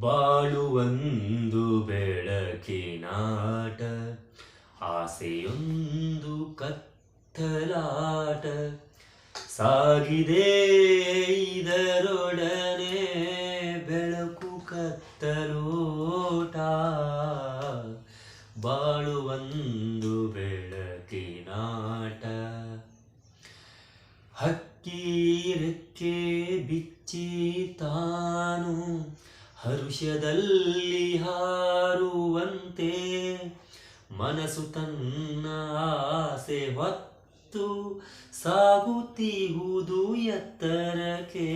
ಬಾಳುವೊಂದು ಬೆಳಕಿನಾಟ ಆಸೆಯೊಂದು ಕತ್ತಲಾಟ. ಸಾಗಿದೆ ಇದರೊಡನೆ ಬೆಳಕು ಕತ್ತಲೋಟ. ಬಾಳುವಂದು ಬೆಳಕಿನಾಟ ಹಕ್ಕಿ ರೆಕ್ಕೆ ಬಿಚ್ಚಿ ತಾನು ಹರುಷದಲ್ಲಿ ಹಾರುವಂತೆ ಮನಸ್ಸು ತನ್ನ ಆಸೆ ಹೊತ್ತು ಸಾಗುತ್ತಿಹುದು ಎತ್ತರಕ್ಕೆ.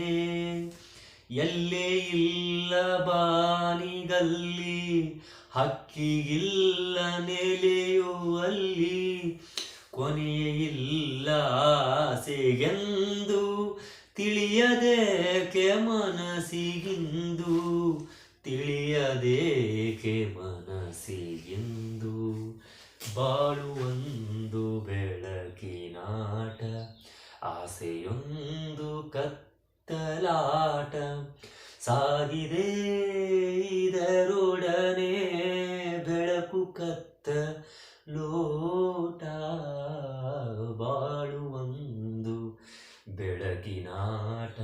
ಎಲ್ಲೇ ಇಲ್ಲ ಬಾನಿಗಲ್ಲಿ ಹಕ್ಕಿಗಿಲ್ಲ ನೆಲೆಯುವಲ್ಲಿ ಕೊನೆಯೇ ಇಲ್ಲ ತಿಳಿಯದೇಕೆ ತಿಳಿಯದೆ ಕೆ ಮನಸಿಗಿಂದು ಬಾಳುವಂದು ಬೆಳಕಿನಾಟ ಆಸೆಯೊಂದು ಕತ್ತಲಾಟ. ಸಾಗಿದೆ ಇದರೊಡನೆ ಬೆಳಕು ಕತ್ತ ಲೋಟ ಬಾಳುವೊಂದು ಬೆಳಕಿನಾಟ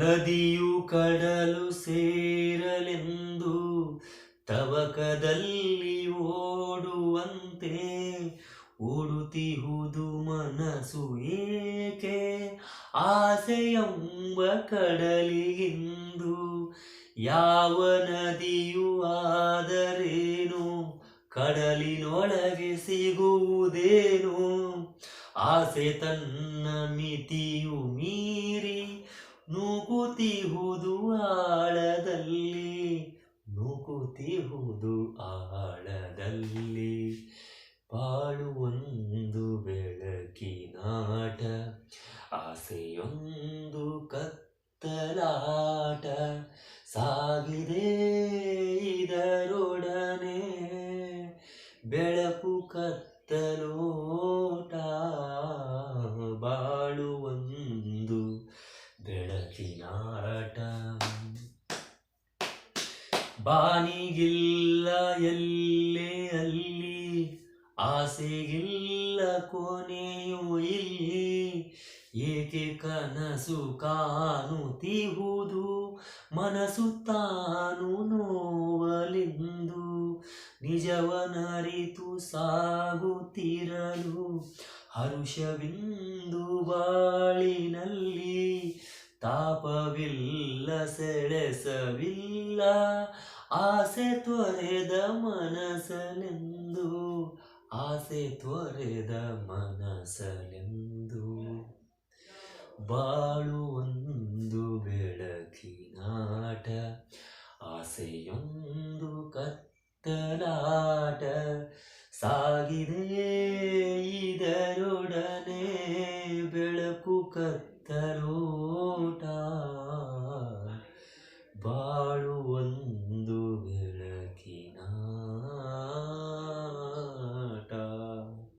ನದಿಯು ಕಡಲು ಸೇರಲೆಂದು ತವಕದಲ್ಲಿ ಓಡುವಂತೆ ಓಡುತ್ತಿಹುದು ಮನಸ್ಸು ಏಕೆ? ಆಸೆಯೆಂಬ ಕಡಲಿಗಿಂದು ಯಾವ ನದಿಯು ಆದರೇನು? ಕಡಲಿನೊಳಗೆ ಸಿಗುವುದೇನು? ಆಸೆ ತನ್ನ ಮಿತಿಯು ನೂಕುತಿಹುದು ಆಳದಲ್ಲಿ. ಬಾಳುವೊಂದು ಬೆಳಕಿನಾಟ ಆಸೆಯೊಂದು ಕತ್ತಲಾಟ ಸಾಗಿದೆ ಇದರೊಡನೆ ಬೆಳಕು ಕತ್ತಲೋಟ. ಬಾನಿಗಿಲ್ಲ ಎಲ್ಲೇ ಅಲ್ಲಿ, ಆಸೆಗಿಲ್ಲ ಕೊನೆಯೂ ಇಲ್ಲಿ. ಏಕೆ ಕನಸು ಕಾಣುತ್ತಿಹುದು ಮನಸ್ಸು ತಾನು ನೋವಲಿಂದು. ನಿಜವನರಿತು ಸಾಗುತ್ತಿರಲು ಹರುಷವಿಂದು ಬಾಳಿನಲ್ಲಿ ತಾಪವಿಲ್ಲ, ಸೆಳೆಸವಿಲ್ಲ. ಆಸೆ ತೊರೆದ ಮನಸನೆಂದು ಆಸೆ ತೊರೆದ ಮನಸನೆಂದು ಬಾಳು ಒಂದು ಬೆಳಕಿನಾಟ ಆಸೆಯೊಂದು ಕತ್ತಲಾಟ. ಸಾಗಿದೆ ಇದರೊಡನೆ ಬೆಳಕು ಕತ್ತ